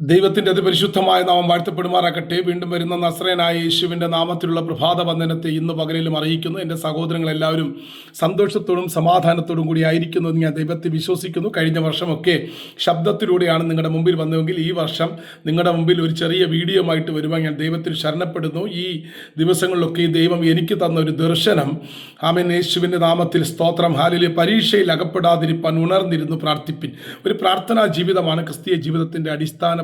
ദൈവത്തിന്റെ അതിപരിശുദ്ധമായ നാമം വാഴ്ത്തപ്പെടുമാറാകട്ടെ. വീണ്ടും വരുന്ന നസ്രയനായ യേശുവിന്റെ നാമത്തിലുള്ള പ്രഭാത വന്ദനത്തെ ഇന്ന് പകലിലും അറിയിക്കുന്നു. എന്റെ സഹോദരങ്ങളെല്ലാവരും സന്തോഷത്തോടും സമാധാനത്തോടും കൂടി ആയിരിക്കുന്നു എന്ന് ഞാൻ ദൈവത്തെ വിശ്വസിക്കുന്നു. കഴിഞ്ഞ വർഷമൊക്കെ ശബ്ദത്തിലൂടെയാണ് നിങ്ങളുടെ മുമ്പിൽ വന്നതെങ്കിൽ ഈ വർഷം നിങ്ങളുടെ മുമ്പിൽ ഒരു ചെറിയ വീഡിയോ ആയിട്ട് വരുവാൻ ഞാൻ ദൈവത്തിൽ ശരണപ്പെടുന്നു. ഈ ദിവസങ്ങളിലൊക്കെ ഈ ദൈവം എനിക്ക് തന്ന ഒരു ദർശനം. ആമൻ. യേശുവിന്റെ നാമത്തിൽ സ്തോത്രം. ഹാലിലെ പരീക്ഷയിൽ അകപ്പെടാതിരിപ്പാൻ ഉണർന്നിരുന്നു പ്രാർത്ഥിപ്പിൻ. ഒരു പ്രാർത്ഥനാ ജീവിതമാണ് ക്രിസ്തീയ ജീവിതത്തിന്റെ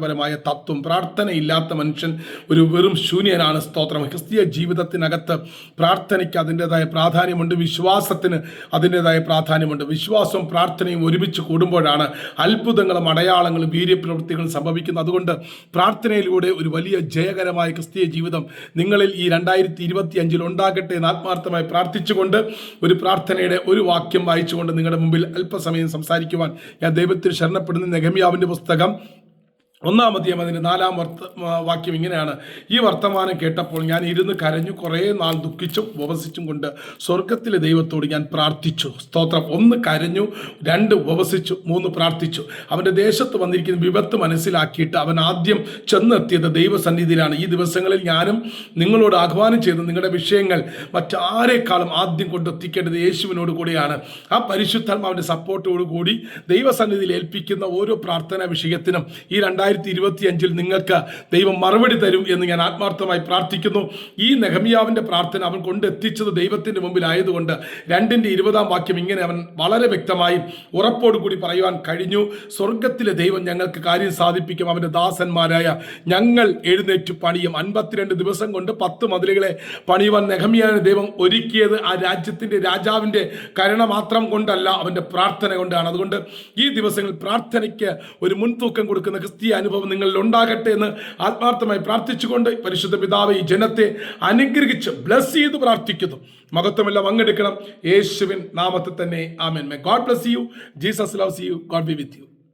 അടിസ്ഥാനപരമായ തത്വം പ്രാർത്ഥനയില്ലാത്ത മനുഷ്യൻ ഒരു വെറും ശൂന്യനാണ് സ്തോത്രം. ക്രിസ്തീയ ജീവിതത്തിനകത്ത് പ്രാർത്ഥനയ്ക്ക് അതിന്റെതായ പ്രാധാന്യമുണ്ട് വിശ്വാസത്തിന് അതിന്റെതായ പ്രാധാന്യമുണ്ട്. വിശ്വാസവും പ്രാർത്ഥനയും ഒരുമിച്ച് കൂടുമ്പോഴാണ് അത്ഭുതങ്ങളും അടയാളങ്ങളും വീര്യപ്രവൃത്തികളും സംഭവിക്കുന്നത്. അതുകൊണ്ട് പ്രാർത്ഥനയിലൂടെ ഒരു വലിയ ജയകരമായ ക്രിസ്തീയ ജീവിതം നിങ്ങളിൽ ഈ രണ്ടായിരത്തി ഇരുപത്തി അഞ്ചിൽ ഉണ്ടാകട്ടെ എന്ന് ആത്മാർത്ഥമായി പ്രാർത്ഥിച്ചുകൊണ്ട് ഒരു പ്രാർത്ഥനയുടെ ഒരു വാക്യം വായിച്ചുകൊണ്ട് നിങ്ങളുടെ മുമ്പിൽ അല്പസമയം സംസാരിക്കുവാൻ ഞാൻ ദൈവത്തിൽ ശരണപ്പെടുന്ന. നെഗമിയാവിന്റെ പുസ്തകം ഒന്നാമത്തെയും അതിന്റെ നാലാം വർത്ത വാക്യം ഇങ്ങനെയാണ്. ഈ വർത്തമാനം കേട്ടപ്പോൾ ഞാൻ ഇരുന്ന് കരഞ്ഞു കുറേ നാൾ ദുഃഖിച്ചും ഉപവസിച്ചും കൊണ്ട് സ്വർഗത്തിലെ ദൈവത്തോട് ഞാൻ പ്രാർത്ഥിച്ചു. സ്തോത്രം. ഒന്ന് കരഞ്ഞു രണ്ട് ഉപവസിച്ചു മൂന്ന് പ്രാർത്ഥിച്ചു. അവന്റെ ദേശത്ത് വന്നിരിക്കുന്ന വിപത്ത് മനസ്സിലാക്കിയിട്ട് അവൻ ആദ്യം ചെന്നെത്തിയത് ദൈവസന്നിധിയിലാണ്. ഈ ദിവസങ്ങളിൽ ഞാനും നിങ്ങളോട് ആഹ്വാനം ചെയ്ത് നിങ്ങളുടെ വിഷയങ്ങൾ മറ്റാരേക്കാളും ആദ്യം കൊണ്ടെത്തിക്കേണ്ടത് യേശുവിനോട് കൂടിയാണ്. ആ പരിശുദ്ധാത്മാവിന്റെ സപ്പോർട്ടോട് കൂടി ദൈവസന്നിധിയിൽ ഏൽപ്പിക്കുന്ന ഓരോ പ്രാർത്ഥനാ വിഷയത്തിനും ഈ രണ്ടായിരത്തി ഇരുപത്തി അഞ്ചിൽ നിങ്ങൾക്ക് ദൈവം മറുപടി തരും എന്ന് ഞാൻ ആത്മാർത്ഥമായി പ്രാർത്ഥിക്കുന്നു. ഈ നെഹമിയാവിന്റെ പ്രാർത്ഥന അവൻ കൊണ്ടെത്തിച്ചത് ദൈവത്തിന്റെ മുമ്പിലായതുകൊണ്ട് രണ്ടിന്റെ ഇരുപതാം വാക്യം ഇങ്ങനെ അവൻ വളരെ വ്യക്തമായി ഉറപ്പോടുകൂടി പറയുവാൻ കഴിഞ്ഞു. സ്വർഗത്തിലെ ദൈവം ഞങ്ങൾക്ക് കാര്യം സാധിപ്പിക്കും. അവന്റെ ദാസന്മാരായ ഞങ്ങൾ എഴുന്നേറ്റ് പണിയും. അൻപത്തിരണ്ട് ദിവസം കൊണ്ട് പത്ത് മതിലുകളെ പണിയുവാൻ നെഹമിയാവിന് ദൈവം ഒരുക്കിയത് ആ രാജ്യത്തിന്റെ രാജാവിന്റെ കരുണ മാത്രം കൊണ്ടല്ല അവന്റെ പ്രാർത്ഥന കൊണ്ടാണ്. അതുകൊണ്ട് ഈ ദിവസങ്ങളിൽ പ്രാർത്ഥനയ്ക്ക് ഒരു മുൻതൂക്കം കൊടുക്കുന്ന ക്രിസ്തീയ അനുഭവം നിങ്ങളിൽ ഉണ്ടാകട്ടെ എന്ന് ആത്മാർത്ഥമായി പ്രാർത്ഥിച്ചുകൊണ്ട് പരിശുദ്ധ പിതാവ് ഈ ജനത്തെ അനുഗ്രഹിച്ച് ബ്ലസ് ചെയ്ത് പ്രാർത്ഥിക്കുന്നു. മഹത്വമെല്ലാം പങ്കെടുക്കണം. യേശുവിൻ നാമത്തിൽ തന്നെ. ആമേൻ. God bless you Jesus loves you God be with you